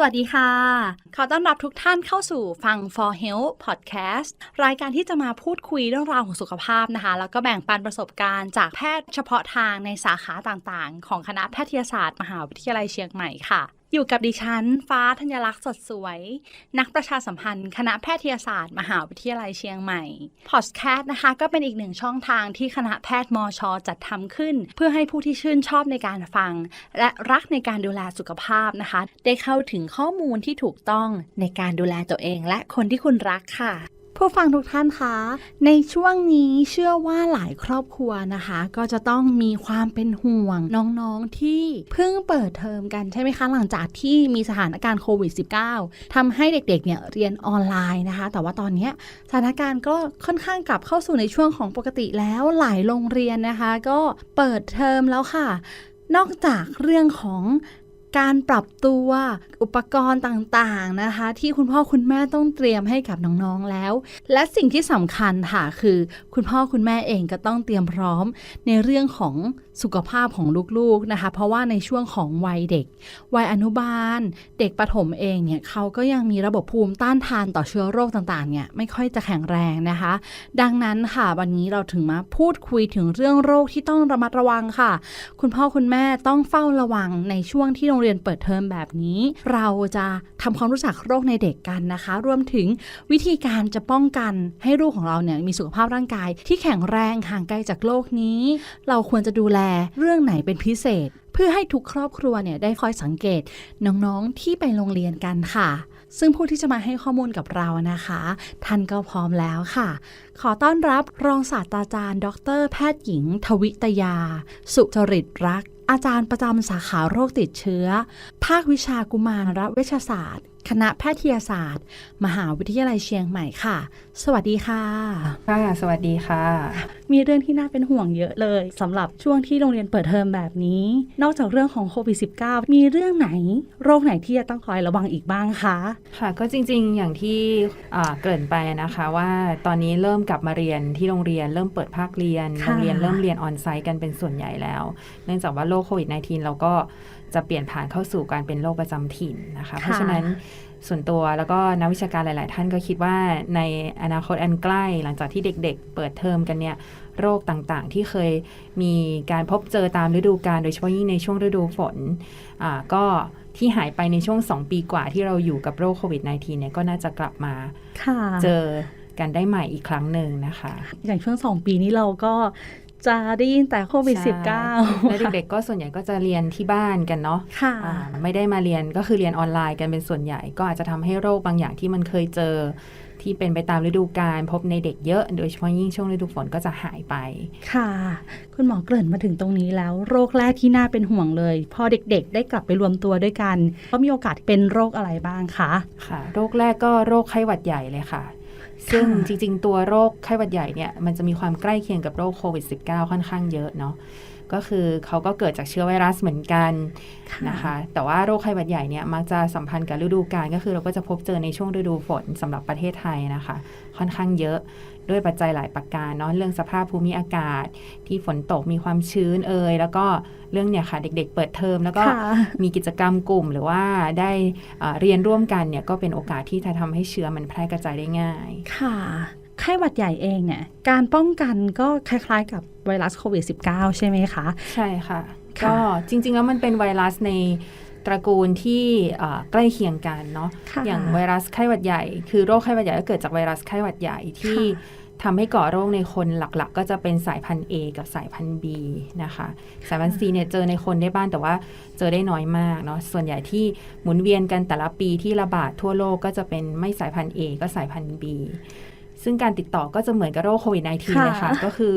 สวัสดีค่ะ ขอต้อนรับทุกท่านเข้าสู่ฟัง For Health Podcast รายการที่จะมาพูดคุยเรื่องราวของสุขภาพนะคะ แล้วก็แบ่งปันประสบการณ์จากแพทย์เฉพาะทางในสาขาต่างๆ ของคณะแพทยศาสตร์ มหาวิทยาลัยเชียงใหม่ค่ะ อยู่กับดิฉัน ฟ้าธัญลักษณ์สดสวย นักประชาสัมพันธ์ คณะแพทยศาสตร์ มหาวิทยาลัยเชียงใหม่ พอดแคสต์นะคะ ก็เป็นอีกหนึ่งช่องทางที่คณะแพทย์มชจัดทำขึ้น เพื่อให้ผู้ที่ชื่นชอบในการฟัง และรักในการดูแลสุขภาพนะคะ ได้เข้าถึงข้อมูลที่ถูกต้องในการดูแลตัวเอง และคนที่คุณรักค่ะ ผู้ฟังทุกท่านคะ ในช่วงนี้เชื่อว่าหลายครอบครัวนะคะ ก็จะต้องมีความเป็นห่วงน้องๆที่เพิ่งเปิดเทอมกันใช่ไหมคะ หลังจากที่มีสถานการณ์โควิด -19 ทำให้เด็กๆเนี่ยเรียนออนไลน์นะคะ แต่ว่าตอนนี้สถานการณ์ก็ค่อนข้างกลับเข้าสู่ในช่วงของปกติแล้วหลายโรงเรียนนะคะ ก็เปิดเทอมแล้วค่ะนอกจากเรื่องของ การปรับตัวอุปกรณ์ต่างๆนะคะ ที่คุณพ่อคุณแม่ต้องเตรียมให้กับน้องๆแล้ว และสิ่งที่สำคัญค่ะคือ คุณพ่อคุณแม่เองก็ต้องเตรียมพร้อมในเรื่องของสุขภาพของลูกๆนะคะ เพราะว่าในช่วงของวัยเด็ก วัยอนุบาล เด็กประถมเองเนี่ยเขาก็ยังมีระบบภูมิต้านทานต่อเชื้อโรคต่างๆเนี่ยไม่ค่อยจะแข็งแรงนะคะ ดังนั้นค่ะวันนี้เราถึงมาพูดคุยถึงเรื่องโรคที่ต้องระมัดระวังค่ะ คุณพ่อคุณแม่ต้องเฝ้าระวังในช่วงที่รงเรียนเปิดเทอมแบบนี้ เราจะทำความรู้จักโรคในเด็กกันนะคะ รวมถึงวิธีการจะป้องกันให้ลูกของเราเนี่ยมีสุขภาพร่างกาย ที่แข็งแรงห่างไกลจากโรคนี้ เราควรจะดูแลเรื่องไหนเป็นพิเศษ เพื่อให้ทุกครอบครัวเนี่ยได้คอยสังเกตน้องๆที่ไปโรงเรียนกันค่ะ ซึ่งผู้ที่จะมาให้ข้อมูลกับเรานะคะ ท่านก็พร้อมแล้วค่ะ ขอต้อนรับรองศาสตราจารย์ ดร แพทย์หญิง ทวิตยา สุจริตรัก อาจารย์ประจำสาขาโรคติดเชื้อ ภาควิชากุมารเวชศาสตร์ คณะแพทยศาสตร์ มหาวิทยาลัยเชียงใหม่ค่ะ สวัสดีค่ะ ค่ะ สวัสดีค่ะ มีเรื่องที่น่าเป็นห่วงเยอะเลยสำหรับช่วงที่โรงเรียนเปิดเทอมแบบนี้ นอกจากเรื่องของโควิด -19 มีเรื่องไหน โรคไหนที่จะต้องคอยระวังอีกบ้างคะ ค่ะ ก็จริงๆ อย่างที่อ่าเกริ่นไปนะคะว่าตอนนี้เริ่มกลับมาเรียนที่โรงเรียนเริ่มเปิดภาคเรียนค่ะโรงเรียนเริ่มเรียนออนไซต์กันเป็นส่วนใหญ่แล้ว เนื่องจากว่าโรคโควิด -19 เราก็จะเปลี่ยนผ่านเข้าสู่การเป็นโรคประจำถิ่นนะคะ เพราะฉะนั้นส่วนตัวแล้วก็นักวิชาการหลาย ๆ ท่านก็คิดว่าในอนาคตอันใกล้ หลังจากที่เด็ก ๆ เปิดเทอมกันเนี่ยโรคต่างๆ ที่เคยมีการพบเจอตามฤดูกาลโดยเฉพาะยิ่งในช่วงฤดูฝนอ่าก็ที่หายไปในช่วง 2 ปีกว่าที่เราอยู่กับโรคโควิด -19 เนี่ยก็น่าจะกลับมาค่ะเจอ กันได้ใหม่อีกครั้งหนึ่งนะคะ อย่างช่วงสองปีนี้เราก็จะได้ยินแต่โควิดใช่ -19 และเด็กๆก็ส่วนใหญ่ก็จะเรียนที่บ้านกันเนาะค่ะอ่าไม่ได้มาเรียนก็คือเรียนออนไลน์กันเป็นส่วนใหญ่ ก็อาจจะทำให้โรคบางอย่างที่มันเคยเจอ ที่เป็นไปตามฤดูกาลพบในเด็กเยอะ โดยเฉพาะยิ่งช่วงฤดูฝนก็จะหายไป ค่ะ คุณหมอเกริ่นมาถึงตรงนี้แล้ว โรคแรกที่น่าเป็นห่วงเลย พอเด็กๆ ได้กลับไปรวมตัวด้วยกันก็มีโอกาสเป็นโรคอะไรบ้างคะค่ะ โรคแรกก็โรคไข้หวัดใหญ่เลยค่ะ ซึ่งจริง ๆ ตัวโรคไข้หวัดใหญ่เนี่ยมันจะมีความใกล้เคียงกับโรคโควิด -19 ค่อนข้างเยอะเนาะก็คือเขาก็เกิดจากเชื้อไวรัสเหมือนกันนะคะ แต่ว่าโรคไข้หวัดใหญ่เนี่ยมักจะสัมพันธ์กับฤดูกาลก็คือเราก็จะพบเจอในช่วงฤดูฝนสำหรับประเทศไทยนะคะ ค่อนข้างเยอะ ด้วยปัจจัยหลายประการเนาะเรื่องสภาพภูมิอากาศ ที่ฝนตกมีความชื้นเอ่ยแล้วก็เรื่องเนี่ยค่ะเด็ก ๆ เปิดเทอมแล้วก็ค่ะมีกิจกรรมกลุ่มหรือว่าได้อ่าเรียนร่วมกันเนี่ยก็เป็นโอกาสที่จะทำให้เชื้อมันแพร่กระจายได้ง่าย ค่ะไข้หวัดใหญ่เองเนี่ยการป้องกันก็คล้าย ๆ กับไวรัสโควิด -19 ใช่ไหมคะ ใช่ค่ะค่ะก็จริง ๆ แล้วมันเป็นไวรัสใน ตระกูลที่อ่าใกล้เคียงกันเนาะค่ะอย่างไวรัสไข้หวัดใหญ่ คือโรคไข้หวัดใหญ่ก็เกิดจากไวรัสไข้หวัดใหญ่ที่ค่ะทำให้ก่อโรคในคนหลักๆ ก็จะเป็นสายพันธุ์ A กับสายพันธุ์ B นะคะ สายพันธุ์ C เนี่ยเจอในคนได้บ้างแต่ว่าเจอได้น้อยมากเนาะส่วนใหญ่ที่หมุนเวียนกันแต่ละปีที่ระบาดทั่วโลกก็จะเป็นไม่สายพันธุ์ A ก็สายพันธุ์ B ซึ่งการติดต่อก็จะเหมือนกับโรคโควิด -19 เลยค่ะ ก็คือ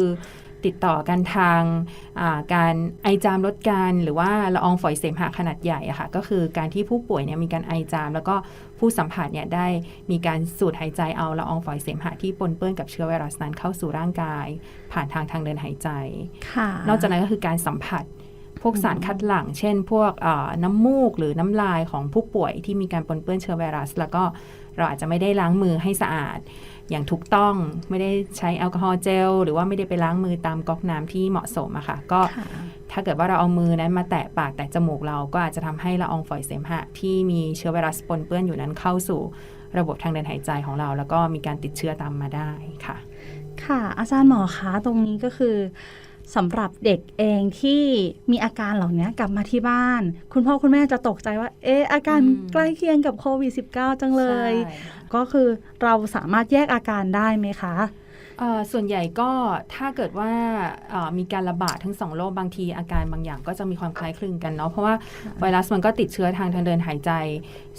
ติดต่อกันทางอ่าการไอจามลดการหรือว่าละอองฝอยเสมหะขนาดใหญ่อะค่ะก็คือการที่ผู้ป่วยเนี่ยมีการไอจาม แล้วก็ผู้สัมผัสเนี่ยได้มีการสูดหายใจเอาละอองฝอยเสมหะที่ปนเปื้อนกับเชื้อไวรัสนั้นเข้าสู่ร่างกาย ผ่านทางทางเดินหายใจค่ะนอกจากนั้นก็คือการสัมผัส พวกสารคัดหลั่ง เช่น พวกเอ่อน้ำมูกหรือน้ำลายของผู้ป่วยที่มีการปนเปื้อนเชื้อไวรัส แล้วก็เราอาจจะไม่ได้ล้างมือให้สะอาด อย่างถูกต้องไม่ได้ใช้แอลกอฮอล์เจล หรือว่าไม่ได้ไปล้างมือตามก๊อกน้ำที่เหมาะสมอะค่ะ ก็ค่ะถ้าเกิดว่าเราเอามือนั้นมาแตะปากแตะจมูกเราก็อาจจะทำให้ละอองฝอยเสมหะ ที่มีเชื้อไวรัสปนเปื้อนอยู่นั้นเข้าสู่ระบบทางเดินหายใจของเรา แล้วก็มีการติดเชื้อตามมาได้ค่ะ ค่ะ อาจารย์หมอคะตรงนี้ก็คือ สำหรับเด็กเองที่มีอาการเหล่านี้กลับมาที่บ้าน คุณพ่อคุณแม่จะตกใจว่า เอ๊ะอาการอืมใกล้เคียงกับโควิด -19 จังเลยใช่ก็คือเราสามารถแยกอาการได้ไหมคะเอ่อส่วนใหญ่ก็ถ้าเกิดว่าเอ่อมีการระบาดทั้งสองโรคบางทีอาการบางอย่างก็จะมีความคล้ายคลึงกันเนาะเพราะว่าไวรัสมันก็ติดเชื้อทางทางเดินหายใจ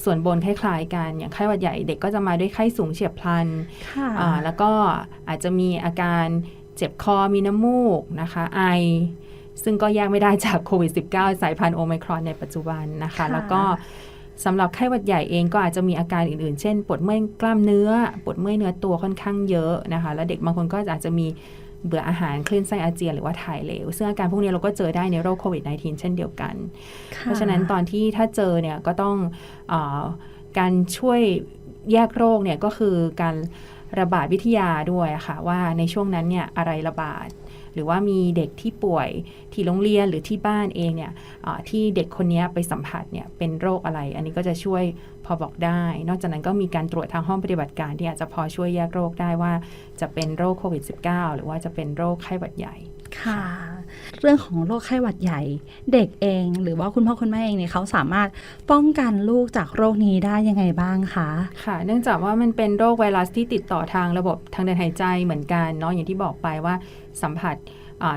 ส่วนบนคล้ายๆกัน อย่างไข้หวัดใหญ่เด็กก็จะมาด้วยไข้สูงเฉียบพลันค่ะอ่าแล้วก็อาจจะมีอาการ เจ็บคอมีน้ำมูกนะคะไอ ซึ่งก็แยกไม่ได้จากโควิด -19 สายพันธุ์โอไมครอนในปัจจุบันนะคะค่ะแล้วก็สำหรับไข้หวัดใหญ่เองก็อาจจะมีอาการอื่นๆ เช่น ปวดเมื่อยกล้ามเนื้อ ปวดเมื่อยเนื้อตัวค่อนข้างเยอะนะคะ แล้วเด็กบางคนก็อาจจะมีเบื่ออาหารคลื่นไส้อาเจียนหรือว่าถ่ายเหลว ซึ่งอาการพวกนี้เราก็เจอได้ในโรคโควิด -19 เช่นเดียวกัน เพราะฉะนั้นตอนที่ถ้าเจอเนี่ยก็ต้องอาการช่วยแยกโรคเนี่ยก็คือการ ระบาดวิทยาด้วยค่ะว่าในช่วงนั้นเนี่ยอะไรระบาด หรือว่ามีเด็กที่ป่วยที่โรงเรียนหรือที่บ้านเองเนี่ยที่เด็กคนนี้ไปสัมผัสเนี่ยเป็นโรคอะไร อันนี้ก็จะช่วยพอบอกได้ นอกจากนั้นก็มีการตรวจทางห้องปฏิบัติการที่อาจจะพอช่วยแยกโรคได้ว่าจะเป็นโรคโควิด -19 หรือว่าจะเป็นโรคไข้หวัดใหญ่ค่ะ เรื่องของโรคไข้หวัดใหญ่ เด็กเอง หรือว่าคุณพ่อคุณแม่เองเนี่ยเขาสามารถป้องกันลูกจากโรคนี้ได้ยังไงบ้างคะค่ะ เนื่องจากว่ามันเป็นโรคไวรัสที่ติดต่อทางระบบทางเดินหายใจเหมือนกันเนาะอย่างที่บอกไปว่าสัมผัส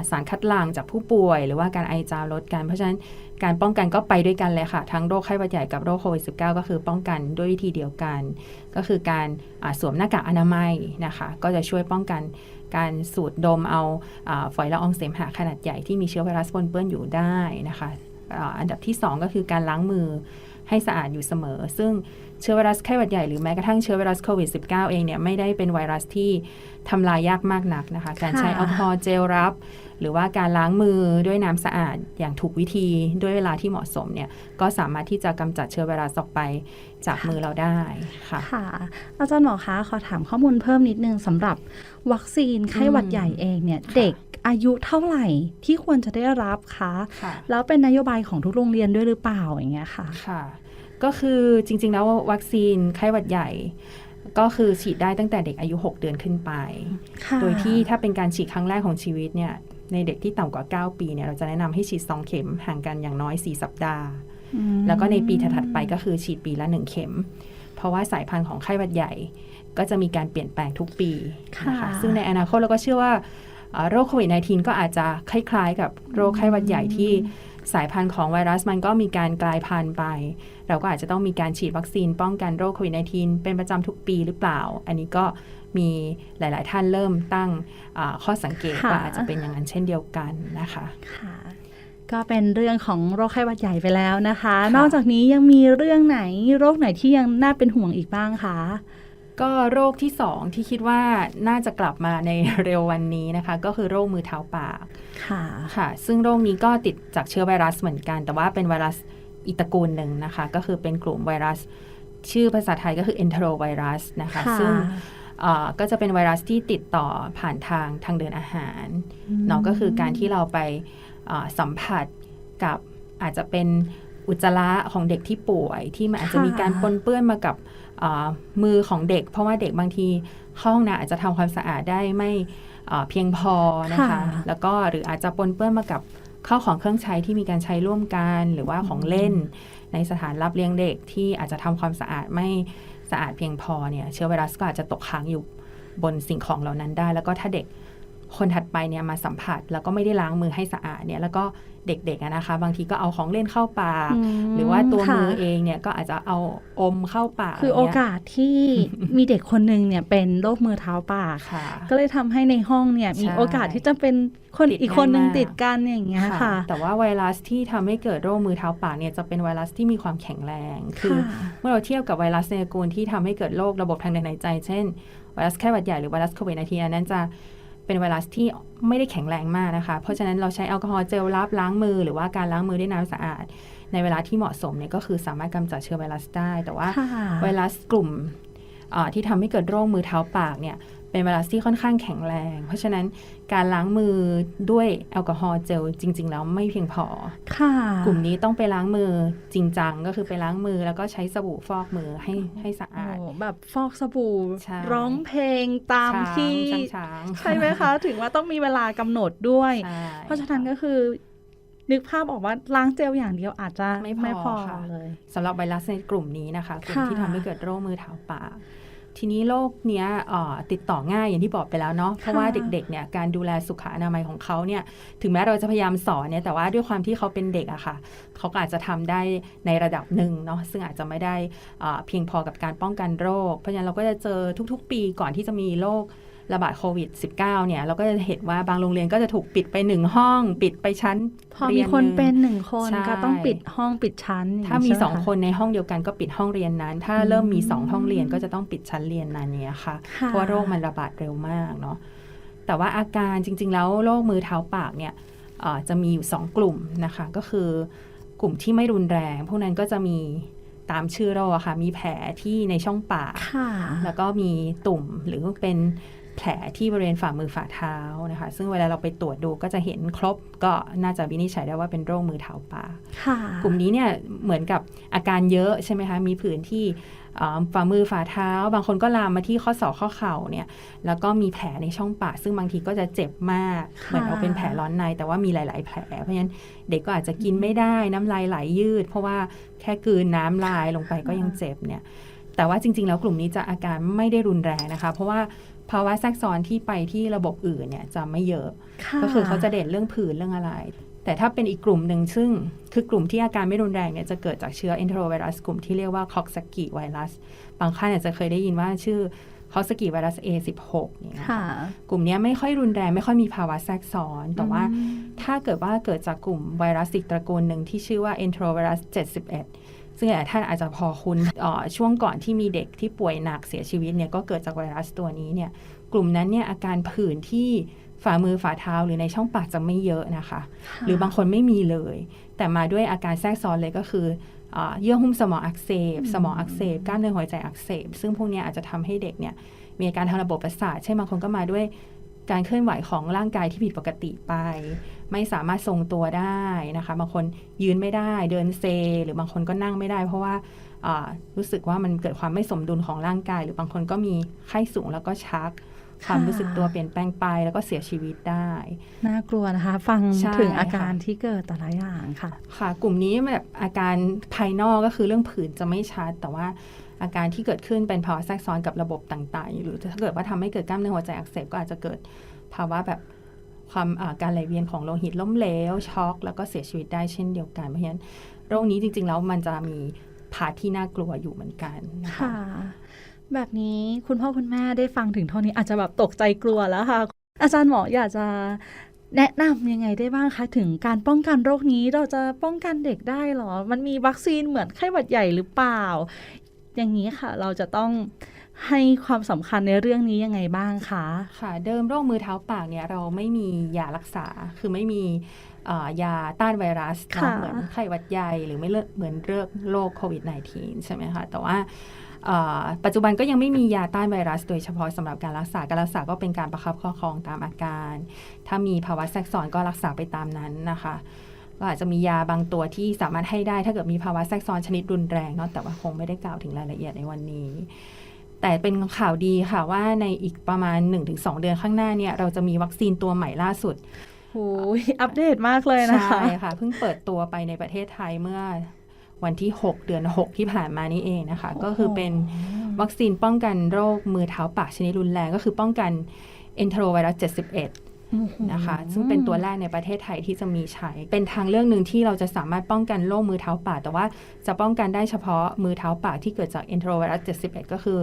สารคัดหลั่งจากผู้ป่วย หรือว่าการไอจามลดกัน เพราะฉะนั้นการป้องกันก็ไปด้วยกันเลยค่ะ ทั้งโรคไข้หวัดใหญ่กับโรคโควิด -19 ก็คือป้องกันด้วยวิธีเดียวกัน ก็คือการสวมหน้ากากอนามัยนะคะ ก็จะช่วยป้องกัน การสูดดมเอาอฝอยละอองเสมหะขนาดใหญ่ที่มีเชื้อไวรัสปนเปื้อนอยู่ได้นะคะอาอันดับที่ 2 ก็คือการล้างมือให้สะอาดอยู่เสมอ ซึ่งเชื้อไวรัสไข้หวัดใหญ่หรือแม้กระทั่งเชื้อไวรัสโควิด -19 เองเนี่ยไม่ได้เป็นไวรัสที่ทำลายยากมากนักนะคะ การใช้แอลกอฮอล์เจลรับ หรือว่าการล้างมือด้วยน้ำสะอาดอย่างถูกวิธีด้วยเวลาที่เหมาะสมเนี่ยก็สามารถที่จะกำจัดเชื้อไวรัสออกไปจากมือเราได้ค่ะค่ะอาจารย์หมอคะขอถามข้อมูลเพิ่มนิดนึงสำหรับวัคซีนไข้หวัดใหญ่เองเนี่ยค่ะเด็กอายุเท่าไหร่ที่ควรจะได้รับคะค่ะแล้วเป็นนโยบายของทุกโรงเรียนด้วยหรือเปล่าอย่างเงี้ยค่ะค่ะ ก็คือจริง ๆ แล้ววัคซีนไข้หวัดใหญ่ก็คือฉีดได้ตั้งแต่เด็กอายุ 6 เดือนขึ้นไปค่ะโดยที่ถ้าเป็นการฉีดครั้งแรกของชีวิตเนี่ย ในเด็กที่ต่ำกว่า 9 ปีเนี่ยเราจะแนะนำให้ฉีด2เข็มห่างกันอย่างน้อย 4 สัปดาห์อืมแล้วก็ในปีถัดๆไปก็คือฉีดปีละ 1 เข็ม เพราะว่าสายพันธุ์ของไข้หวัดใหญ่ ก็จะมีการเปลี่ยนแปลงทุกปีนะคะค่ะซึ่งในอนาคตเราก็เชื่อว่าเอ่อโรคโควิด -19 ก็อาจจะคล้ายๆ กับโรคไข้หวัดใหญ่ที่สายพันธุ์ของไวรัสมันก็มีการกลายพันธุ์ไป เราก็อาจจะต้องมีการฉีดวัคซีนป้องกันโรคโควิด -19 เป็นประจำทุกปีหรือเปล่า อันนี้ก็ มีหลาย ๆ ท่านเริ่มตั้งอ่าข้อสังเกตค่ะว่าอาจจะเป็นอย่างนั้นเช่นเดียวกันนะคะค่ะก็เป็นเรื่องของโรคไข้หวัดใหญ่ไปแล้วนะคะค่ะนอกจากนี้ยังมีเรื่องไหนโรคไหนที่ยังน่าเป็นห่วงอีกบ้างคะก็โรคที่สองที่คิดว่าน่าจะกลับมาในเร็ววันนี้นะคะ ก็คือโรคมือเท้าปากค่ะค่ะ ซึ่งโรคนี้ก็ติดจากเชื้อไวรัสเหมือนกัน แต่ว่าเป็นไวรัสอีกตระกูลหนึ่งนะคะ ก็คือเป็นกลุ่มไวรัส ชื่อภาษาไทยก็คือ enterovirus นะคะค่ะซึ่งเอ่อ ก็จะเป็นไวรัสที่ติดต่อผ่านทางทางเดินอาหารเนาะก็คือการที่เราไปเอ่อสัมผัสกับอาจจะเป็นอุจจาระของเด็กที่ป่วยที่มันอาจจะมีการปนเปื้อนมากับเอ่อมือของเด็ก เพราะว่าเด็กบางทีเข้าห้องน้ำอาจจะทำความสะอาดได้ไม่เอ่อเพียงพอนะคะค่ะแล้วก็หรืออาจจะปนเปื้อนมากับข้าวของเครื่องใช้ที่มีการใช้ร่วมกันหรือว่าของเล่น ในสถานรับเลี้ยงเด็กที่อาจจะทำความสะอาดไม่สะอาดเพียงพอเนี่ยเชื้อไวรัสก็อาจจะตกค้างอยู่บนสิ่งของเหล่านั้นได้ แล้วก็ถ้าเด็ก คนถัดไปเนี่ยมาสัมผัส แล้วก็ไม่ได้ล้างมือให้สะอาดเนี่ยแล้วก็เด็กๆอะนะคะ บางทีก็เอาของเล่นเข้าปากมหรือว่าตัวค่ะมือเองเนี่ยก็อาจจะเอาอมเข้าปาก คือโอกาสที่มีเด็กคนหนึ่งเนี่ยเป็นโรคมือเท้าปากค่ะก็เลยทำให้ในห้องเนี่ยมีใช่โอกาสที่จะเป็นคนติดอีกคนหนึ่งง่ายมากติดกันอย่างเงี้ยค่ะ แต่ว่าไวรัสที่ทำให้เกิดโรคมือเท้าปากเนี่ยจะเป็นไวรัสที่มีความแข็งแรง คือค่ะเมื่อเราเทียบกับไวรัสในตระกูลที่ทำให้เกิดโรคระบบทางเดินหายใจ เช่นไวรัสไข้หวัดใหญ่หรือไวรัสโควิด -19 อันนั้นจะ เป็นไวรัสที่ไม่ได้แข็งแรงมากนะคะ เพราะฉะนั้นเราใช้แอลกอฮอล์เจลล้างล้างมือ หรือว่าการล้างมือด้วยน้ำสะอาด ในเวลาที่เหมาะสมเนี่ยก็คือสามารถกำจัดเชื้อไวรัสได้ แต่ว่าค่ะไวรัสกลุ่มอ่าที่ทำให้เกิดโรคมือเท้าปากเนี่ย เป็นไวรัสที่ค่อนข้างแข็งแรง เพราะฉะนั้นการล้างมือด้วยแอลกอฮอล์เจลจริง ๆ แล้วไม่เพียงพอค่ะ กลุ่มนี้ต้องไปล้างมือจริงจังก็คือไปล้างมือแล้วก็ใช้สบู่ฟอกมือให้ให้สะโอ้อาด แบบฟอกสบู่ใช่ร้องเพลงตามช้างที่ช้างช้างใช่ไหมคะ ถึงว่าต้องมีเวลากำหนดด้วยใช่เพราะฉะนั้นก็คือนึกภาพออกว่าล้างเจลอย่างเดียวอาจจะไม่พอค่ะเลยสำหรับไวรัสในกลุ่มนี้นะคะกลุ่มค่ะที่ทำให้เกิดโรคมือเท้าปาก ทีนี้โรคเนี้ยเอ่อติดต่อง่ายอย่างที่บอกไปแล้วเนาะเพราะว่าเด็กๆเนี่ยการดูแลสุขอนามัยของเขาเนี่ยถึงแม้เราจะพยายามสอนเนี่ยแต่ว่าด้วยความที่เขาเป็นเด็กอะค่ะเขาก็อาจจะทำได้ในระดับหนึ่งเนาะซึ่งอาจจะไม่ได้เอ่อเพียงพอกับการป้องกันโรค เพราะฉะนั้นเราก็จะเจอทุกๆ ปีก่อนที่จะมีโรค ระบาดโควิด -19 เนี่ยเราก็จะเห็นว่าบางโรงเรียนก็จะถูกปิดไปหนึ่งห้อง ปิดไปชั้นพอรีมียคนหงเป็นหนึ่งคนใช่ก็ต้องปิดห้องปิดชั้นย่ถ้ามีใช่ไหสองะคนในห้องเดียวกันก็ปิดห้องเรียนนั้น ถ้าอืมเริ่มมีสองห้องเรียนก็จะต้องปิดชั้นเรียนนั้นเนี้ยค่ะค่ะเพราะว่าโรคมันระบาดเร็วมากเนาะแต่ว่าอาการจริง ๆ แล้วโรคมือเท้าปากเนี่ยเอ่อจะมีอยู่สองกลุ่มนะคะ ก็คือกลุ่มที่ไม่รุนแรง พวกนั้นก็จะมีตามชื่อโรคอะค่ะ มีแผลที่ในช่องปากค่ะแล้วก็มีตุ่มหรือเป็น แผลที่บริเวณฝ่ามือฝ่าเท้านะคะ ซึ่งเวลาเราไปตรวจดูก็จะเห็นครบก็น่าจะวินิจฉัยได้ว่าเป็นโรคมือเท้าปากค่ะกลุ่มนี้เนี่ยเหมือนกับอาการเยอะใช่ไหมคะ มีผื่นที่เอ่อฝ่ามือฝ่าเท้า บางคนก็ลามมาที่ข้อศอกข้อเข่าเนี่ยแล้วก็มีแผลในช่องปากซึ่งบางทีก็จะเจ็บมากค่ะเหมือนเอาเป็นแผลร้อนใน แต่ว่ามีหลาย ๆ แผล เพราะฉะนั้นเด็กก็อาจจะกินไม่ได้น้ำลายไหลยืด เพราะว่าแค่กลืนน้ำลายลงไปก็ยังเจ็บเนี่ยแต่ว่าจริง ๆ แล้วกลุ่มนี้จะอาการไม่ได้รุนแรงนะคะ เพราะว่า ภาวะแทรกซ้อนที่ไปที่ระบบอื่นเนี่ยจะไม่เยอะ ก็คือเขาจะเด่นเรื่องผื่นเรื่องอะไร แต่ถ้าเป็นอีกกลุ่มหนึ่งซึ่งคือกลุ่มที่อาการไม่รุนแรงเนี่ยจะเกิดจากเชื้อเอนโทรไวรัสกลุ่มที่เรียกว่าคอกซกิไวรัส บางท่านอาจจะเคยได้ยินว่าชื่อคอกซกิไวรัส A16 นี่นะคะกลุ่มนี้ไม่ค่อยรุนแรงไม่ค่อยมีภาวะแทรกซ้อน แต่ว่าถ้าเกิดว่าเกิดจากกลุ่มไวรัสอีกตระกูลหนึ่งที่ชื่อว่าเอนโทรไวรัส 71 ซึ่งท่านอาจจะพอคุณช่วงก่อนที่มีเด็กที่ป่วยหนักเสียชีวิตเนี่ยก็เกิดจากไวรัสตัวนี้เนี่ยกลุ่มนั้นเนี่ยอาการผื่นที่ฝ่ามือฝ่าเท้าหรือในช่องปากจะไม่เยอะนะคะ หรือบางคนไม่มีเลย แต่มาด้วยอาการแทรกซ้อนเลยก็คือเยื่อหุ้มสมองอักเสบ สมองอักเสบกล้ามเนื้อหัวใจอักเสบ ซึ่งพวกนี้อาจจะทำให้เด็กเนี่ยมีอาการทางระบบประสาทเช่นบางคนก็มาด้วยการเคลื่อนไหวของร่างกายที่ผิดปกติไป ไม่สามารถทรงตัวได้นะคะ บางคนยืนไม่ได้เดินเซ หรือบางคนก็นั่งไม่ได้ เพราะว่าอ่ารู้สึกว่ามันเกิดความไม่สมดุลของร่างกาย หรือบางคนก็มีไข้สูงแล้วก็ชักความรู้สึกตัวเปลี่ยนแปลงไปแล้วก็เสียชีวิตได้ น่ากลัวนะคะ ฟังใช่ถึงอาการค่ะที่เกิดแต่ละอย่างค่ะ ค่ะ กลุ่มนี้แบบอาการภายนอกก็คือเรื่องผื่นจะไม่ชัด แต่ว่าอาการที่เกิดขึ้นเป็นภาวะแทรกซ้อนกับระบบต่างๆ หรือถ้าเกิดว่าทำให้เกิดกล้ามเนื้อหัวใจอักเสบก็อาจจะเกิดภาวะแบบ ความการไหลเวียนของโลหิตล้มเหลวช็อก แล้วก็เสียชีวิตได้เช่นเดียวกัน เพราะฉะนั้นโรคนี้จริง ๆ แล้วมันจะมีพาที่น่ากลัวอยู่เหมือนกันนะคะค่ะ แบบนี้คุณพ่อคุณแม่ได้ฟังถึงเท่านี้อาจจะแบบตกใจกลัวแล้วค่ะ อาจารย์หมออยากจะแนะนำยังไงได้บ้างคะ ถึงการป้องกันโรคนี้เราจะป้องกันเด็กได้หรอ มันมีวัคซีนเหมือนไข้หวัดใหญ่หรือเปล่า อย่างนี้ค่ะ เราจะต้อง ให้ความสำคัญในเรื่องนี้ยังไงบ้างคะค่ะ เดิมโรคมือเท้าปากเนี่ยเราไม่มียารักษาคือไม่มีเอ่อยาต้านไวรัสเนอะค่ะเหมือนไข้หวัดใหญ่หรือไม่เลิกเหมือนเรื่องโรคโควิด -19 ใช่ไหมคะ แต่ว่าเอ่อปัจจุบันก็ยังไม่มียาต้านไวรัส โดยเฉพาะสำหรับการรักษาการรักษาก็เป็นการประคับประคองตามอาการ ถ้ามีภาวะแทรกซ้อนก็รักษาไปตามนั้นนะคะก็อาจจะมียาบางตัวที่สามารถให้ได้ ถ้าเกิดมีภาวะแทรกซ้อนชนิดรุนแรงเนาะแต่ว่าคงไม่ได้กล่าวถึงรายละเอียดในวันนี้ แต่เป็นข่าวดีค่ะว่าในอีกประมาณ 1-2 เดือนข้างหน้าเนี่ยเราจะมีวัคซีนตัวใหม่ล่าสุดโอ้ยอัปเดตมากเลยนะคะ ใช่ค่ะ เพิ่งเปิดตัวไปในประเทศไทยเมื่อวันที่ 6 เดือน 6 ที่ผ่านมานี้เองนะคะ ก็คือเป็นวัคซีนป้องกันโรคมือเท้าปากชนิดรุนแรง ก็คือป้องกัน enterovirus 71 นะคะ ซึ่งเป็นตัวแรกในประเทศไทยที่จะมีใช้ เป็นทางเลือกหนึ่งที่เราจะสามารถป้องกันโรคมือเท้าปากแต่ว่าจะป้องกันได้เฉพาะมือเท้าปากที่เกิดจาก enterovirus 71 ก็คือ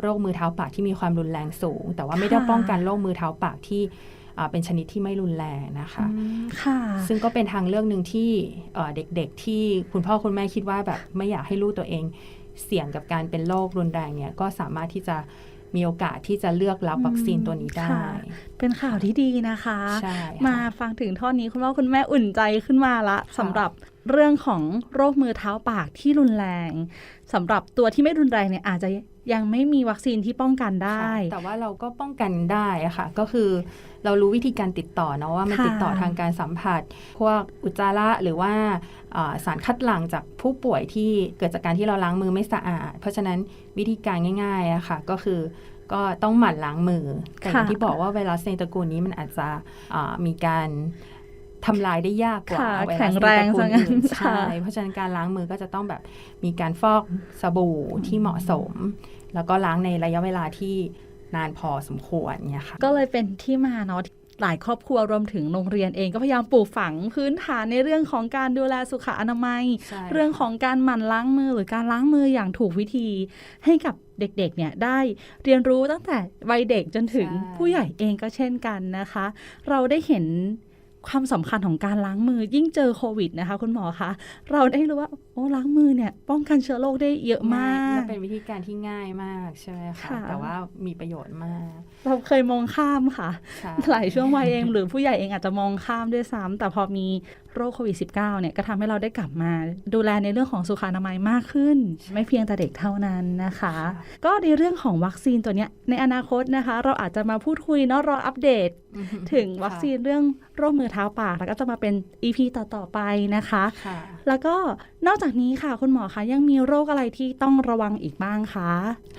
โรคมือเท้าปากที่มีความรุนแรงสูง แต่ว่าไม่ได้ค่ะป้องกันโรคมือเท้าปากที่อ่าเป็นชนิดที่ไม่รุนแรงนะคะอืมค่ะ ซึ่งก็เป็นทางเลือกหนึ่งที่เอ่อเด็กๆที่คุณพ่อคุณแม่คิดว่าแบบไม่อยากให้ลูกตัวเองเสี่ยงกับการเป็นโรครุนแรงเนี่ยก็สามารถที่จะมีโอกาสที่จะเลือกรับวัคซีนตัวนี้ได้ค่ะเป็นข่าวที่ดีนะคะใช่ค่ะมาฟังถึงท่อนนี้คุณพ่อคุณแม่อุ่นใจขึ้นมาละสำหรับ เรื่องของโรคมือเท้าปากที่รุนแรงสำหรับตัวที่ไม่รุนแรงเนี่ยอาจจะยังไม่มีวัคซีนที่ป้องกันได้ค่ะแต่ว่าเราก็ป้องกันได้อะค่ะ ก็คือเรารู้วิธีการติดต่อเนาะว่ามันค่ะติดต่อทางการสัมผัส พวกอุจจาระหรือว่าอ่าสารคัดหลั่งจากผู้ป่วยที่เกิดจากการที่เราล้างมือไม่สะอาด เพราะฉะนั้นวิธีการง่ายๆอะค่ะ ก็คือก็ต้องหมั่นล้างมือ แต่อย่างค่ะที่บอกว่าไวรัสในตระกูลนี้มันอาจจะอ่ามีการ ทำลายได้ยากกว่าค่ะไวแข็รัสงในแรตงระกูลซะงั้นอื่นค่ะใช่เพราะฉะนั้นการล้างมือก็จะต้องแบบมีการฟอกสบู่ที่เหมาะสม แล้วก็ล้างในระยะเวลาที่นานพอสมควรเนี่ยค่ะก็เลยเป็นที่มาเนาะหลายครอบครัวรวมถึงโรงเรียนเองก็พยายามปลูกฝังพื้นฐานในเรื่องของการดูแลสุขอนามัยใช่เรื่องของการหมั่นล้างมือหรือการล้างมืออย่างถูกวิธี ให้กับเด็กๆเนี่ยได้เรียนรู้ตั้งแต่วัยเด็กจนถึงผู้ใหญ่เองก็เช่นกันนะคะ เราได้เห็น ความสำคัญของการล้างมือยิ่งเจอโควิดนะคะ คุณหมอคะเราได้รู้ว่า อ้ล้างมือเนี่ย ป้องกันเชื้อโรคได้เยอะมาก และเป็นวิธีการที่ง่ายมากใช่ไหมคะค่ะแต่ว่ามีประโยชน์มาก เราเคยมองข้ามค่ะใช่หลายช่วงวัยเองหรือผู้ใหญ่เองอาจจะมองข้ามด้วยซ้ำแต่พอมีโรคโควิด -19 เนี่ยก็ทำให้เราได้กลับมา ดูแลในเรื่องของสุขอนามัยมากขึ้น ไม่เพียงแต่เด็กเท่านั้นนะคะ ก็ในเรื่องของวัคซีนตัวเนี้ยในอนาคตนะคะ เราอาจจะมาพูดคุยเนาะรออัปเดตอือฮึถึงวัคซีนเรื่องโรคมือเท้าปากแล้วก็จะมาเป็น EP ต่อๆไปนะคะค่ะแล้วก็นอกจากนี้ค่ะ คุณหมอคะยังมีโรคอะไรที่ต้องระวังอีกบ้างคะ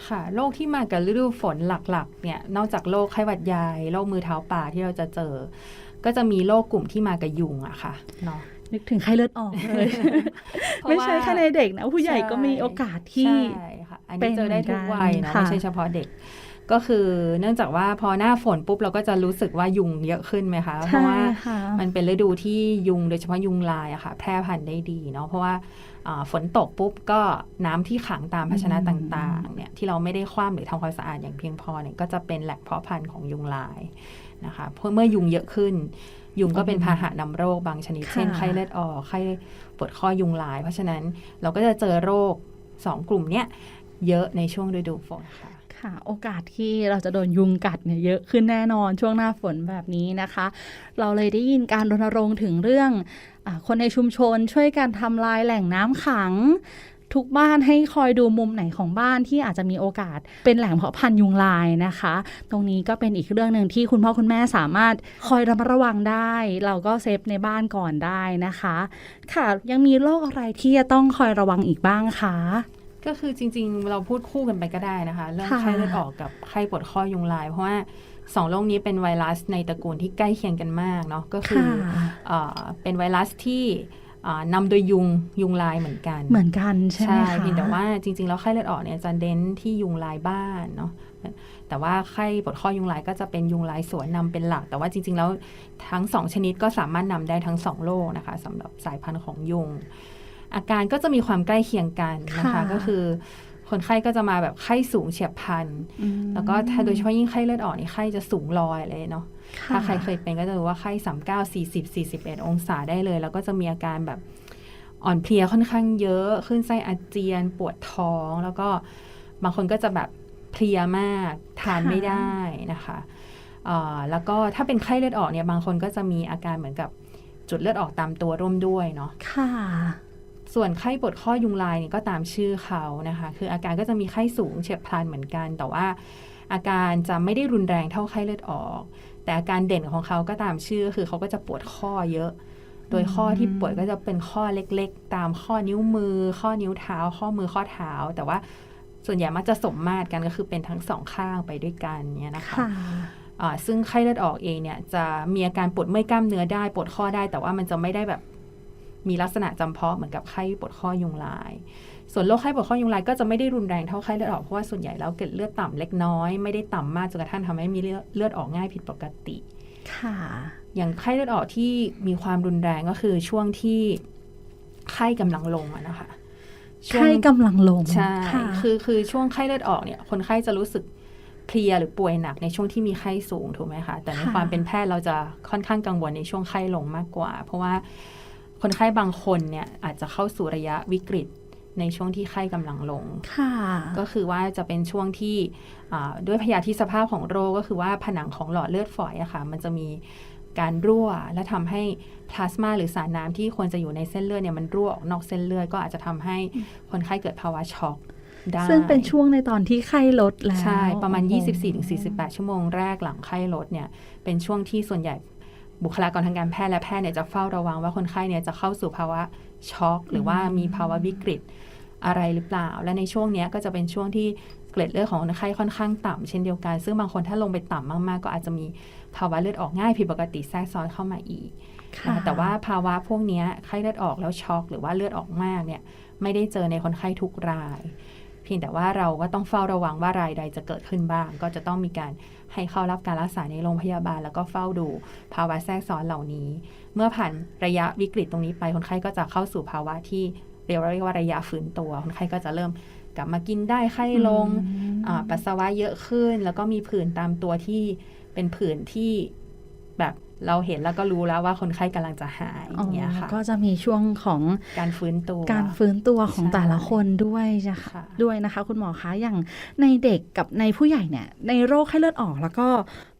ค่ะโรคที่มากับฤดูฝนหลักๆเนี่ยนอกจากโรคไข้หวัดใหญ่โรคมือเท้าปากที่เราจะเจอ ก็จะมีโรคกลุ่มที่มากับยุงอะค่ะเนาะนึกถึงไข้เลือดออกเลย ไม่ใช่แค่ในเด็กนะ ผู้ใหญ่ก็มีโอกาสที่ใช่ค่ะอันเป็นี้นเจอได้ทุกวัยเนาะค่ะไม่ใช่เฉพาะเด็ก ก็คือเนื่องจากว่าพอหน้าฝนปุ๊บเราก็จะรู้สึกว่ายุงเยอะขึ้นไหมคะ เพใช่ราะว่าค่ะมันเป็นฤดูที่ยุงโดยเฉพาะยุงลายอะค่ะ แพร่พันธุ์ได้ดีเนาะเพราะว่าอ่า ฝนตกปุ๊บก็น้ำที่ขังตามภาชนะอืมต่างๆเนี่ยที่เราไม่ได้คว่ำหรือทำความสะอาดอย่างเพียงพอเนี่ยก็จะเป็นแหล่งเพาะพันธุ์ของยุงลายนะคะเพราะเมื่อยุงเยอะขึ้น ยุงก็เป็นพาหะนำโรคบางชนิดค่ะเช่นไข้เลือดออกไข้ปวดข้อยุงลาย เพราะฉะนั้นเราก็จะเจอโรคสองกลุ่มเนี้ยเยอะในช่วงฤดูฝนค่ะ ค่ะ โอกาสที่เราจะโดนยุงกัดเนี่ยเยอะขึ้นแน่นอนช่วงหน้าฝนแบบนี้นะคะ เราเลยได้ยินการรณรงค์ถึงเรื่องอคนในชุมชนช่วยกันทำลายแหล่งน้ำขังทุกบ้านให้คอยดูมุมไหนของบ้านที่อาจจะมีโอกาสเป็นแหล่งเพาะพันธุ์ยุงลายนะคะ ตรงนี้ก็เป็นอีกเรื่องหนึ่งที่คุณพ่อคุณแม่สามารถคอยระมัดระวังได้ เราก็เซฟในบ้านก่อนได้นะคะ ค่ะยังมีโรคอะไรที่จะต้องคอยระวังอีกบ้างคะ ก็คือจริง ๆ เราพูดคู่กันไปก็ได้นะคะ เรื่องค่ะไข้เลือดออกกับไข้ปวดข้อยุงลาย เพราะว่าสองโรคนี้เป็นไวรัสในตระกูลที่ใกล้เคียงกันมากเนาะก็คือค่ะเอ่อเป็นไวรัสที่เอ่อนำโดยยุงยุงลายเหมือนกัน เหมือนกันใช่ไหมคะเพียงแต่ว่าจริง ๆ แล้วไข้เลือดออกเนี่ยจะเน้นที่ยุงลายบ้านเนาะแต่ว่าไข้ปวดข้อยุงลายก็จะเป็นยุงลายสวนนำเป็นหลัก แต่ว่าจริง ๆ แล้วทั้งสองชนิดก็สามารถนำได้ทั้งสองโรคนะคะสำหรับสายพันธุ์ของยุง อาการก็จะมีความใกล้เคียงกันนะคะค่ะก็คือคนไข้ก็จะมาแบบไข้สูงเฉียบพลันอืมแล้วก็ถ้าโดยเฉพาะยิ่งไข้เลือดออกนี่ไข้จะสูงลอยเลยเนาะะถ้าใครเคยเป็นก็จะรู้ว่าไข้สามเก้าสี่สิบสี่สิบเอ็ดองศาได้เลย แล้วก็จะมีอาการแบบอ่อนเพลียค่อนข้างเยอะ ขึ้นไส้อาเจียน ปวดท้อง แล้วก็บางคนก็จะแบบเพลียมาก ทานไม่ได้นะคะอ่าแล้วก็ถ้าเป็นไข้เลือดออกเนี่ยบางคนก็จะมีอาการเหมือนกับจุดเลือดออกตามตัวร่วมด้วยเนาะ ค่ะ ส่วนไข้ปวดข้อยุงลายเนี่ยก็ตามชื่อเขานะคะ คืออาการก็จะมีไข้สูงเฉียบพลันเหมือนกัน แต่ว่าอาการจะไม่ได้รุนแรงเท่าไข้เลือดออก แต่อาการเด่นของเขาก็ตามชื่อ คือเขาก็จะปวดข้อเยอะ โดยข้อที่ปวดก็จะเป็นข้อเล็กๆ ตามข้อนิ้วมือ ข้อนิ้วเท้า ข้อมือข้อเท้า แต่ว่าส่วนใหญ่มักจะสมมาตรกันก็คือเป็นทั้งสองข้างไปด้วยกันเนี่ยนะคะค่ะอ่าซึ่งไข้เลือดออกเองเนี่ยจะมีอาการปวดเมื่อยกล้ามเนื้อได้ปวดข้อได้ แต่ว่ามันจะไม่ได้แบบ มีลักษณะจำเพาะเหมือนกับไข้ปวดข้อยุงลาย ส่วนโรคไข้ปวดข้อยุงลายก็จะไม่ได้รุนแรงเท่าไข้เลือดออกเพราะว่าส่วนใหญ่แล้วเกล็ดเลือดต่ำเล็กน้อย ไม่ได้ต่ำมากจนกระทั่งทำให้มีเลือดเลือดออกง่ายผิดปกติ ค่ะ อย่างไข้เลือดออกที่มีความรุนแรงก็คือช่วงที่ไข้กำลังลงอะนะคะช่วงไข้กำลังลง ใช่ค่ะคือคือช่วงไข้เลือดออกเนี่ย คนไข้จะรู้สึกเพลียหรือป่วยหนักในช่วงที่มีไข้สูงถูกไหมคะ แต่ในค่ะความเป็นแพทย์เราจะค่อนข้างกังวลในช่วงไข้ลงมากกว่า เพราะว่า คนไข้บางคนเนี่ยอาจจะเข้าสู่ระยะวิกฤตในช่วงที่ไข้กำลังลงค่ะก็คือว่าจะเป็นช่วงที่อ่าด้วยพยาธิสภาพของโรคก็คือว่าผนังของหลอดเลือดฝอยอะค่ะ มันจะมีการรั่วและทำให้พลาสมาหรือสารน้ำที่ควรจะอยู่ในเส้นเลือดเนี่ยมันรั่วออกนอกเส้นเลือดก็อาจจะทำให้คนไข้เกิดภาวะช็อกได้ซึ่งเป็นช่วงในตอนที่ไข้ลดแล้ว ใช่ ประมาณโอ้โห24-48 ชั่วโมงแรกหลังไข้ลดเนี่ย เป็นช่วงที่ส่วนใหญ่ บุคลากรทางการแพทย์และแพทย์เนี่ยจะเฝ้าระวังว่าคนไข้เนี่ยจะเข้าสู่ภาวะช็อกหรือว่ามีภาวะวิกฤตอะไรหรือเปล่า และในช่วงเนี้ยก็จะเป็นช่วงที่เกล็ดเลือดของคนไข้ค่อนข้างต่ำเช่นเดียวกัน ซึ่งบางคนถ้าลงไปต่ำมาก ๆ ก็อาจจะมีภาวะเลือดออกง่ายผิดปกติแทรกซ้อนเข้ามาอีกค่ะนะคะแต่ว่าภาวะพวกเนี้ยไข้เลือดออกแล้วช็อกหรือว่าเลือดออกมากเนี่ยไม่ได้เจอในคนไข้ทุกรายเพียงแต่ว่าเราก็ต้องเฝ้าระวังว่ารายใดจะเกิดขึ้นบ้าง ก็จะต้องมีการให้เข้ารับการรักษาในโรงพยาบาล แล้วก็เฝ้าดูภาวะแทรกซ้อนเหล่านี้ เมื่อผ่านระยะวิกฤตตรงนี้ไปคนไข้ก็จะเข้าสู่ภาวะที่เรียกว่าเรียกว่าระยะฟื้นตัวคนไข้ก็จะเริ่มกลับมากินได้ไข้ลงอืมอ่าปัสสาวะเยอะขึ้น แล้วก็มีผื่นตามตัวที่เป็นผื่นที่แบบ เราเห็นแล้วก็รู้แล้วว่าคนไข้กำลังจะหายอย่างเงี้ยค่ะก็จะมีช่วงของการฟื้นตัวการฟื้นตัวของใช่แต่ละคนด้วยจ้ะค่ะด้วยนะคะ คุณหมอคะอย่างในเด็กกับในผู้ใหญ่เนี่ยในโรคไข้เลือดออกแล้วก็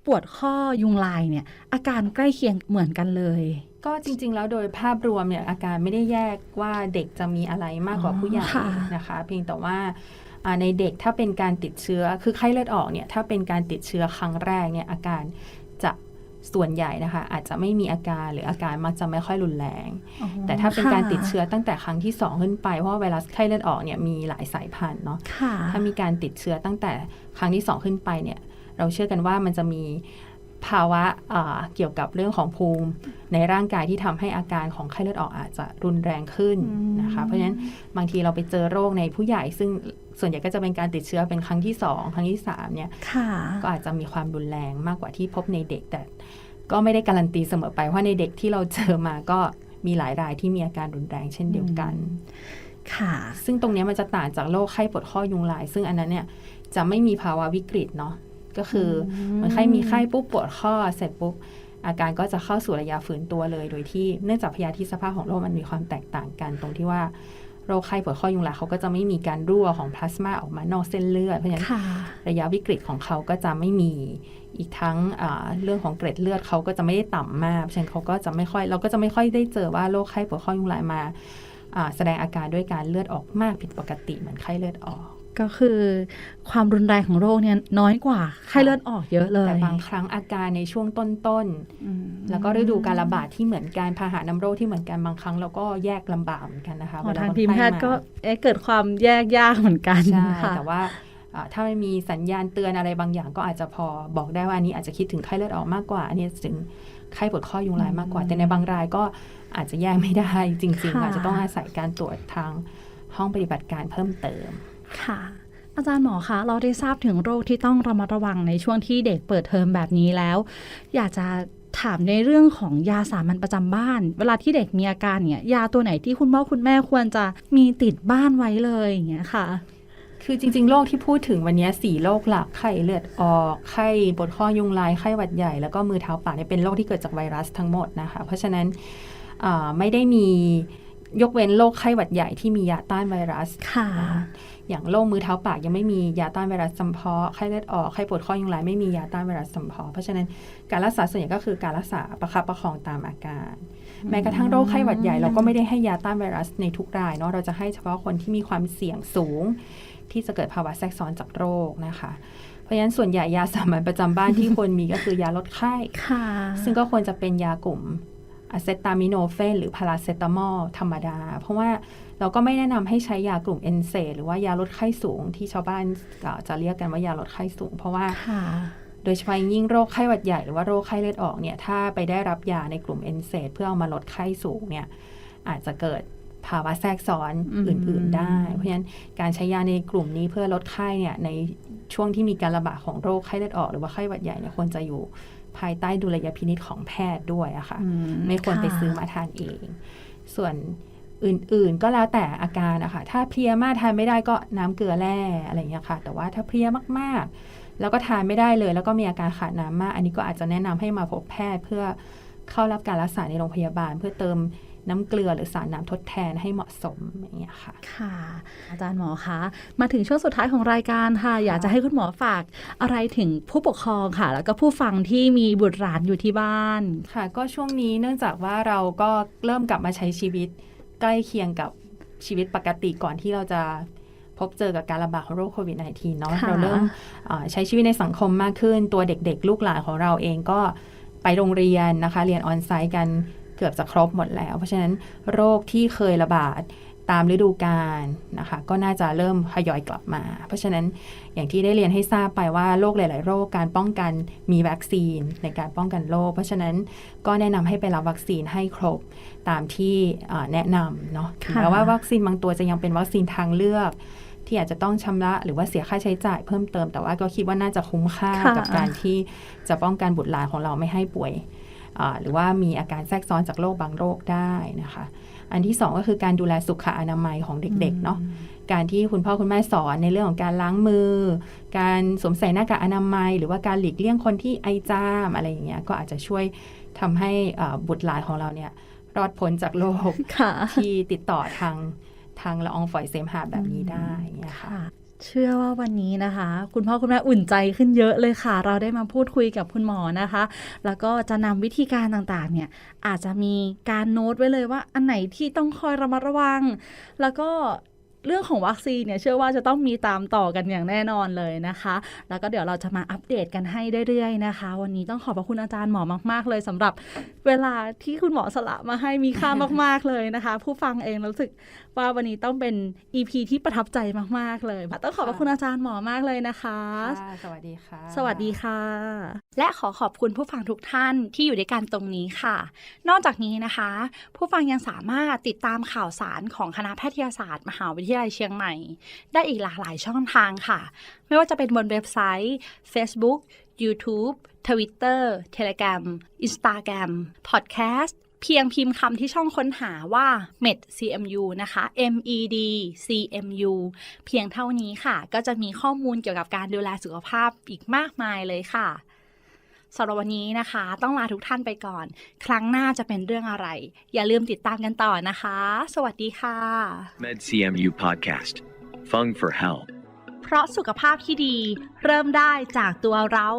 ปวดข้อยุงลายเนี่ย อาการใกล้เคียงเหมือนกันเลย ก็จริง ๆ แล้วโดยภาพรวมเนี่ยอาการไม่ได้แยกว่าเด็กจะมีอะไรมากกว่าอ๋อผู้ใหญ่ค่ะนะคะ เพียงแต่ว่าอ่าในเด็กถ้าเป็นการติดเชื้อคือไข้เลือดออกเนี่ยถ้าเป็นการติดเชื้อครั้งแรกเนี่ยอาการจะ ส่วนใหญ่นะคะ อาจจะไม่มีอาการหรืออาการมักจะไม่ค่อยรุนแรงอ๋อแต่ถ้าเป็นการติดค่ะเชื้อตั้งแต่ครั้งที่สองขึ้นไป เพราะว่าไวรัสไข้เลือดออกเนี่ยมีหลายสายพันธุ์เนาะค่ะถ้ามีการติดเชื้อตั้งแต่ครั้งที่สองขึ้นไปเนี่ยเราเชื่อกันว่ามันจะมีภาวะอ่าเกี่ยวกับเรื่องของภูมิ ในร่างกายที่ทำให้อาการของไข้เลือดออกอาจจะรุนแรงขึ้นอืมนะคะ เพราะฉะนั้นบางทีเราไปเจอโรคในผู้ใหญ่ซึ่ง ส่วนใหญ่ก็จะเป็นการติดเชื้อเป็นครั้งที่สองครั้งที่สามเนี่ยค่ะก็อาจจะมีความรุนแรงมากกว่าที่พบในเด็ก แต่ก็ไม่ได้การันตีเสมอไปว่าในเด็กที่เราเจอมาก็มีหลายรายที่มีอาการรุนแรงเช่นเดียวกัน ค่ะ ซึ่งตรงเนี้ยมันจะต่างจากโรคไข้ปวดข้อยุงลาย ซึ่งอันนั้นเนี่ยจะไม่มีภาวะวิกฤตเนาะ ก็คืออมเหมันไข้มีไข้ปุ๊บปวดข้อเสร็จปุ๊บอาการก็จะเข้าสู่ระยะฝืนตัวเลย โดยที่เนื่องจากพยาธิสภาพของโรคมันมีความแตกต่างกัน ตรงที่ว่า โรคไข้ปวดข้อยุงลายเขาก็จะไม่มีการรั่วของพลาสมาออกมานอกเส้นเลือด เพราะฉะนั้นค่ะระยะวิกฤตของเขาก็จะไม่มีอีกทั้งอ่าเรื่องของเกร็ดเลือดเขาก็จะไม่ได้ต่ำมากเพราะฉะนั้นเขาก็จะไม่ค่อยเราก็จะไม่ค่อยได้เจอว่าโรคไข้ปวดข้อยุงลายมาอ่าแสดงอาการด้วยการเลือดออกมากผิดปกติเหมือนไข้เลือดออก ก็คือความรุนแรงของโรคเนี่ยน้อยกว่าไข้เลือดออกเยอะเลย แต่บางครั้งอาการในช่วงต้นอืมๆแล้วก็ฤดูการระบาดที่เหมือนกันพาหะนำโรคที่เหมือนกันบางครั้งเราก็แยกลำบากเหมือนกันนะคะอ๋อเวลทางคนทีมไข้แพทย์ก็เอ๊ะเกิดความแยกยากเหมือนกันใช่ค่ะแต่ว่าอ่าถ้าไม่มีสัญญาณเตือนอะไรบางอย่างก็อาจจะพอบอกได้ว่าอันนี้อาจจะคิดถึงไข้เลือดออกมากกว่า อันนี้ถึงไข้ปวดข้อยุงลายมากกว่า แต่ในบางรายก็อาจจะแยกไม่ได้จริงๆค่ะอาจจะต้องอาศัยการตรวจทางห้องปฏิบัติการเพิ่มเติม ค่ะ อาจารย์หมอคะ เราได้ทราบถึงโรคที่ต้องระมัดระวังในช่วงที่เด็กเปิดเทอมแบบนี้แล้ว อยากจะถามในเรื่องของยาสามัญประจำบ้าน เวลาที่เด็กมีอาการเนี่ย ยาตัวไหนที่คุณพ่อคุณแม่ควรจะมีติดบ้านไว้เลยอย่างเงี้ยค่ะ คือจริง ๆ โรคที่พูดถึงวันนี้สี่โรคหลักไข้เลือดออก ไข้ปวดข้อยุงลายไข้หวัดใหญ่ แล้วก็มือเท้าปากเนี่ยเป็นโรคที่เกิดจากไวรัสทั้งหมดนะคะ เพราะฉะนั้นอ่าไม่ได้มียกเว้นโรคไข้หวัดใหญ่ที่มียาต้านไวรัสค่ะ อย่างโรคมือเท้าปากยังไม่มียาต้านไวรัสจำเพาะไข้เลือดออกไข้ปวดข้อยุงลายไม่มียาต้านไวรัสจำเพาะเพราะฉะนั้นการรักษาส่วนใหญ่ก็คือการรักษาประคับประคองตามอาการ แม้กระทั่งโรคไข้หวัดใหญ่เราก็ไม่ได้ให้ยาต้านไวรัสในทุกรายเนาะเราจะให้เฉพาะคนที่มีความเสี่ยงสูง ที่จะเกิดภาวะแทรกซ้อนจากโรคนะคะเพราะฉะนั้นส่วนใหญ่ยาสามัญประจำบ้านที่ควรมีก็คือยาลดไข้ค่ะซึ่งก็ควรจะเป็นยากลุ่ม อะเซตามิโนเฟนหรือพาราเซตามอลธรรมดา เพราะว่าเราก็ไม่แนะนำให้ใช้ยากลุ่มเอนเซหรือว่ายาลดไข้สูง ที่ชาวบ้านเอ่อจะเรียกกันว่ายาลดไข้สูง เพราะว่าค่ะโดยเฉพาะอย่างยิ่งโรคไข้หวัดใหญ่หรือว่าโรคไข้เลือดออกเนี่ยถ้าไปได้รับยาในกลุ่มเอนเซเพื่อเอามาลดไข้สูงเนี่ยอาจจะเกิดภาวะแทรกซ้อนอืมอื่น ๆ ได้ เพราะฉะนั้นการใช้ยาในกลุ่มนี้เพื่อลดไข้เนี่ยในช่วงที่มีการระบาดของโรคไข้เลือดออก หรือว่าไข้หวัดใหญ่เนี่ยควรจะอยู่ ภายใต้ดุลยพินิษของแพทย์ด้วยอะค่ะอืไม่ควรไปะซื้อมาทานเอง ส่วนอื่นๆ ก็แล้วแต่อาการอะค่ะ ถ้าเพลียมากทานไม่ได้ก็น้ำเกลือแร่อะไรอย่างเงี้ยค่ะ แต่ว่าถ้าเพลียมากๆ แล้วก็ทานไม่ได้เลย แล้วก็มีอาการขาดน้ำมาก อันนี้ก็อาจจะแนะนำให้มาพบแพทย์เพื่อเข้ารับการรักษาในโรงพยาบาลเพื่อเติม น้ำเกลือหรือสารน้ำทดแทนให้เหมาะสมอย่างเงี้ยค่ะ ค่ะ อาจารย์หมอคะมาถึงช่วงสุดท้ายของรายการค่ะ อยากจะให้คุณหมอฝากอะไรถึงผู้ปกครองค่ะ แล้วก็ผู้ฟังที่มีบุตรหลานอยู่ที่บ้านค่ะ ก็ช่วงนี้เนื่องจากว่าเราก็เริ่มกลับมาใช้ชีวิตใกล้เคียงกับชีวิตปกติก่อนที่เราจะพบเจอกับการระบาดของโรคโควิด -19 เนาะค่ะเราเริ่มเอ่อใช้ชีวิตในสังคมมากขึ้น ตัวเด็กๆ ลูกหลานของเราเองก็ไปโรงเรียนนะคะ เรียนออนไซต์กัน เกือบจะครบหมดแล้ว เพราะฉะนั้นโรคที่เคยระบาดตามฤดูกาลนะคะ ก็น่าจะเริ่มทยอยกลับมา เพราะฉะนั้นอย่างที่ได้เรียนให้ทราบไปว่าโรคหลาย ๆ โรคการป้องกันมีวัคซีนในการป้องกันโรคเพราะฉะนั้นก็แนะนำให้ไปรับวัคซีนให้ครบตามที่เอ่อแนะนำเนาะถึงค่ะแม้ว่าวัคซีนบางตัวจะยังเป็นวัคซีนทางเลือก ที่อาจจะต้องชำระหรือว่าเสียค่าใช้จ่ายเพิ่มเติมแต่ว่าก็คิดว่าน่าจะคุ้มค่าค่ะกับการที่จะป้องกันบุตรหลานของเราไม่ให้ป่วยอ่า หรือว่ามีอาการแทรกซ้อนจากโรคบางโรคได้นะคะ อันที่สองก็คือการดูแลสุขอนามัยของเด็กๆเนาะการที่คุณพ่อคุณแม่สอนในเรื่องของการล้างมือ การสวมใส่หน้ากากอนามัย หรือว่าการหลีกเลี่ยงคนที่ไอจามอะไรอย่างเงี้ยก็อาจจะช่วยทำให้อ่าบุตรหลานของเราเนี่ยรอดพ้นจากโรคค่ะที่ติดต่อทางทางละอองฝอยเสมหะแบบนี้ได้เงี้ยค่ะค่ะ เชื่อว่าวันนี้นะคะ คุณพ่อคุณแม่อุ่นใจขึ้นเยอะเลยค่ะ เราได้มาพูดคุยกับคุณหมอนะคะ แล้วก็จะนำวิธีการต่างๆ เนี่ย อาจจะมีการโน้ตไว้เลยว่า อันไหนที่ต้องคอยระมัดระวัง แล้วก็เรื่องของวัคซีนเนี่ยเชื่อว่าจะต้องมีตามต่อกันอย่างแน่นอนเลยนะคะ แล้วก็เดี๋ยวเราจะมาอัปเดตกันให้เรื่อยๆนะคะ วันนี้ต้องขอบพระคุณอาจารย์หมอมาก ๆ เลยสำหรับเวลาที่คุณหมอสละมาให้มีค่ามาก ๆเลยนะคะ ผู้ฟังเองรู้สึกว่าวันนี้ต้องเป็น EP ที่ประทับใจมาก ๆ เลยต้องขอบพระคุณอาจารย์หมอมากเลยนะคะค่ะสวัสดีค่ะ สวัสดีค่ะ และขอขอบคุณผู้ฟังทุกท่านที่อยู่ด้วยกันตรงนี้ค่ะ นอกจากนี้นะคะ ผู้ฟังยังสามารถติดตามข่าวสารของคณะแพทยศาสตร์ มหาวิทยาลัยเชียงใหม่ ได้อีกหลากหลายช่องทางค่ะ ไม่ว่าจะเป็นบนเว็บไซต์ Facebook YouTube Twitter Telegram Instagram Podcast เพียงพิมพ์คำที่ช่องค้นหาว่า med cmu นะคะ med cmu เพียงเท่านี้ค่ะ ก็จะมีข้อมูลเกี่ยวกับการดูแลสุขภาพอีกมากมายเลยค่ะสำหรับวันนี้นะคะ ต้องลาทุกท่านไปก่อน ครั้งหน้าจะเป็นเรื่องอะไร อย่าลืมติดตามกันต่อนะคะ สวัสดีค่ะ MedCMU Podcast. Fung for Health. เพราะสุขภาพที่ดี เริ่มได้จากตัวเรา